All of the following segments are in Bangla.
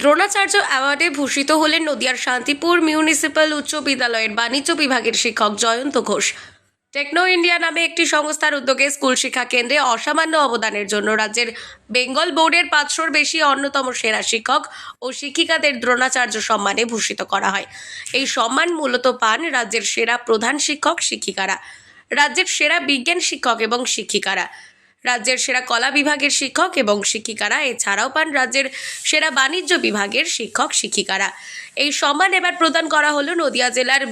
দ্রোণাচার্য অ্যাওয়ার্ডে ভূষিত হলেন নদিয়ার শান্তিপুর মিউনিসিপ্যাল উচ্চ বিদ্যালয়ের বাণিজ্য বিভাগের শিক্ষক জয়ন্ত ঘোষ। টেকনো ইন্ডিয়া নামে একটি সংস্থার উদ্যোগে স্কুল শিক্ষা কেন্দ্রে অসামান্য অবদানের জন্য রাজ্যের বেঙ্গল বোর্ডের পাঁচশোর বেশি অন্যতম সেরা শিক্ষক ও শিক্ষিকাদের দ্রোণাচার্য সম্মানে ভূষিত করা হয়। এই সম্মান মূলত পান রাজ্যের সেরা প্রধান শিক্ষক, শিক্ষিকারা। রাজ্যের সেরা বিজ্ঞান শিক্ষক এবং শিক্ষিকারা। রাজ্যের সেরা কলা বিভাগের শিক্ষক এবং শিক্ষিকারা, এছাড়াও পান রাজ্যের সেরা বাণিজ্য বিভাগের শিক্ষক, শিক্ষিকারা। এই সম্মান এবার প্রদান করা হলো নদিয়া জেলার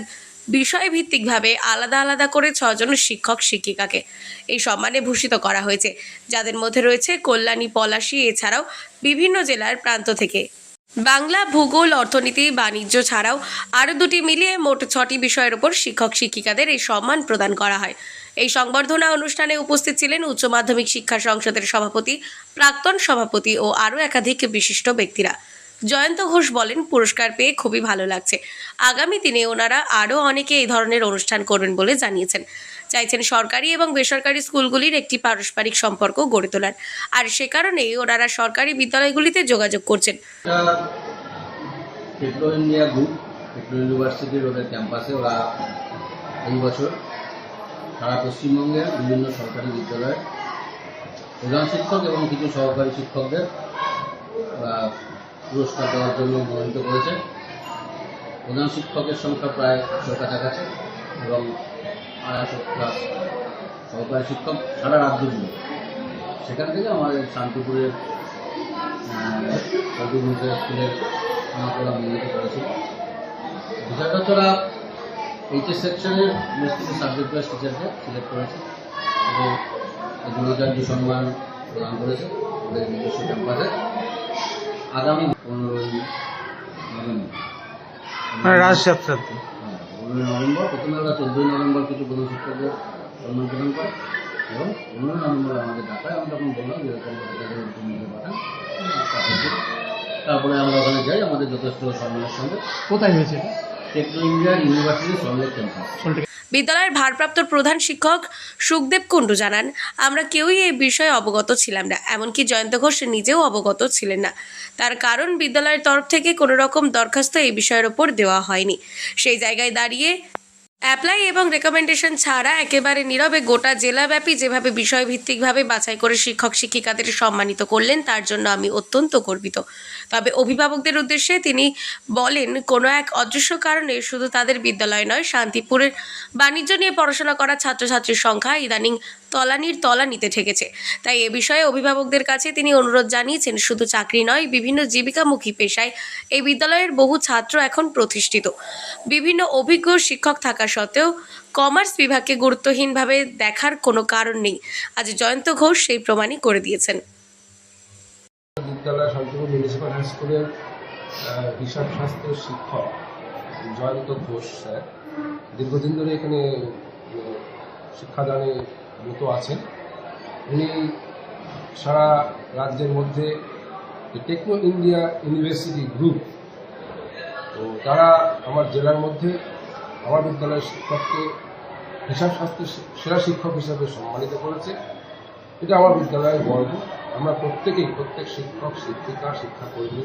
বিষয়ভিত্তিকভাবে আলাদা আলাদা করে ছজন শিক্ষক, শিক্ষিকাকে। এই সম্মানে ভূষিত করা হয়েছে। যাদের মধ্যে রয়েছে কল্যাণী, পলাশী, এছাড়াও বিভিন্ন জেলার প্রান্ত থেকে। বাংলা ভূগোল, অর্থনীতি, বাণিজ্য ছাড়াও আরও দুটি মিলিয়ে মোট ছটি বিষয়ের ওপর শিক্ষক শিক্ষিকাদের এই সম্মান প্রদান করা হয়। এই সংবর্ধনা অনুষ্ঠানে উপস্থিত ছিলেন উচ্চ মাধ্যমিক শিক্ষা সংসদের সভাপতি, প্রাক্তন সভাপতি ও আরও একাধিক বিশিষ্ট ব্যক্তিরা। জয়ন্ত ঘোষ বলেন, পুরস্কার পেয়ে খুবই ভালো লাগছে। আগামী দিনে ওনারা আরও অনেকে এই ধরনের অনুষ্ঠান করবেন বলে জানিয়েছেন। চাইছেন সরকারি এবং বেসরকারি স্কুলগুলির একটি পারস্পরিক সম্পর্ক গড়ে তোলার। আর সে কারণেই ওনারা সরকারি বিদ্যালয়গুলিতে যোগাযোগ করছেন। ইউনিভার্সিটির ক্যাম্পাসে এই বছর সারা পশ্চিমবঙ্গের বিভিন্ন সরকারি বিদ্যালয়ের প্রধান শিক্ষক এবং কিছু সহকারী শিক্ষকদের পুরস্কার দেওয়ার জন্য মনোনীত করেছে। প্রধান শিক্ষকের সংখ্যা প্রায় একশোর কাছাকাছি এবং আড়াইশো প্লাস সহকারী শিক্ষক সারা রাজ্য জুড়ে সেখান থেকে আমাদের শান্তিপুরের সৌদি স্কুলের আমাকে ওরা মনোনীত করেছিল বিষয়টা হচ্ছে ওরা এইচএস সেকশনের বেশ কিছু সাবজেক্ট ওয়াইজ টিচারকে সিলেক্ট করেছে। এবং দ্রোণাচার্য সম্মান প্রদান করেছে ওদের নিজস্ব ক্যাম্পাসে আগামী পনেরোই নভেম্বর। মানে রাজযাত্রাতে হ্যাঁ, পনেরোই নভেম্বর প্রথমে চোদ্দোই নভেম্বর কিছু বন্ধু শিক্ষকদের সম্মান প্রদান করে। এবং পনেরোই নভেম্বর আমাদের ডাকায় আমি তখন বললাম যে এরকম পাঠান। তারপরে আমরা ওখানে যাই আমাদের যথেষ্ট সম্মানের সঙ্গে। কোথায় হয়েছে? Techno Indian university Salt Lake campus. বিদ্যালয়ের ভারপ্রাপ্ত প্রধান শিক্ষক সুখদেব কুণ্ডু জানান, আমরা কেউই এই বিষয়ে অবগত ছিলাম না, এমনকি জয়ন্ত ঘোষ নিজেও অবগত ছিলেন না। তার কারণ বিদ্যালয়ের তরফ থেকে কোনো রকম দরখাস্ত এই বিষয়ের ওপর দেওয়া হয়নি। সেই জায়গায় দাঁড়িয়ে অ্যাপ্লাই এবং রেকমেন্ডেশন ছাড়া একেবারে নীরবে গোটা জেলাব্যাপী যেভাবে বিষয়ভিত্তিকভাবে বাছাই করে শিক্ষক শিক্ষিকাদের সম্মানিত করলেন, তার জন্য আমি অত্যন্ত গর্বিত। তবে অভিভাবকদের উদ্দেশ্যে তিনি বলেন, কোনো এক অদৃশ্য কারণে শুধু তাদের বিদ্যালয় নয়, শান্তিপুরের বাণিজ্য নিয়ে পড়াশোনা করা ছাত্রছাত্রীর সংখ্যা, ইদানিং তলানির তলা নিতে ঠেকেছে। তাই এ বিষয়ে অভিভাবকদের কাছে তিনি অনুরোধ জানিয়েছেন, শুধু চাকরি নয়, বিভিন্ন জীবিকামুখী পেশায় এই বিদ্যালয়ের বহু ছাত্র এখন প্রতিষ্ঠিত। বিভিন্ন অভিজ্ঞ শিক্ষক থাকা সত্ত্বেও কমার্স বিভাগকে গুরুত্বহীনভাবে দেখার কোনো কারণ নেই। আজ জয়ন্ত ঘোষ সেই প্রমাণই করে দিয়েছেন। বিদ্যালয় হাই স্কুলের শাস্ত্রের শিক্ষক জয়ন্ত ঘোষ স্যার। দীর্ঘদিন ধরে এখানে শিক্ষাদানে রত আছেন। উনি সারা রাজ্যের মধ্যে টেকনো ইন্ডিয়া ইউনিভার্সিটি গ্রুপ, তো তারা আমার জেলার মধ্যে আমার বিদ্যালয়ের শিক্ষককে হিসাব শাস্ত্রের সেরা শিক্ষক হিসাবে সম্মানিত করেছে। এটা আমার বিদ্যালয়ের গর্ব। আমরা প্রত্যেকেই, প্রত্যেক শিক্ষক, শিক্ষিকা, শিক্ষাকর্মী,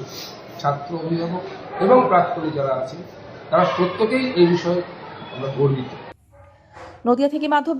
ছাত্র, অভিভাবক এবং প্রাক্তনী যারা আছেন, তারা প্রত্যেকেই এই বিষয়ে আমরা গর্বিত। নদিয়া থেকে মাধব